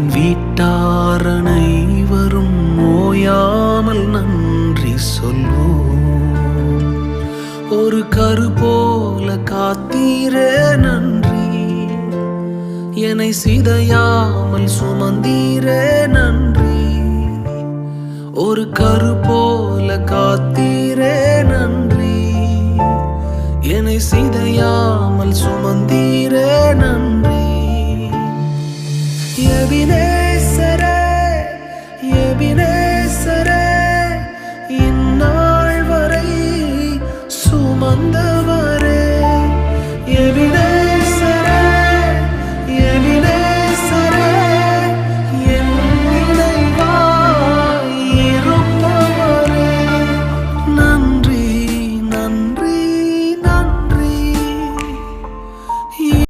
என் வீட்டார் அனைவரும் ஓயாமல் நன்றி சொல்வோம். ஒரு கரு போல காத்தீரே நன்றி. என்னை சிதையாமல் சுமந்தீரே நன்றி. ஒரு கரு போல காத்தீரே நன்றி. என்னை சிதையாமல் சுமந்தீரே எபினேசர எபினேசர இந்நாள் வரை சுமந்த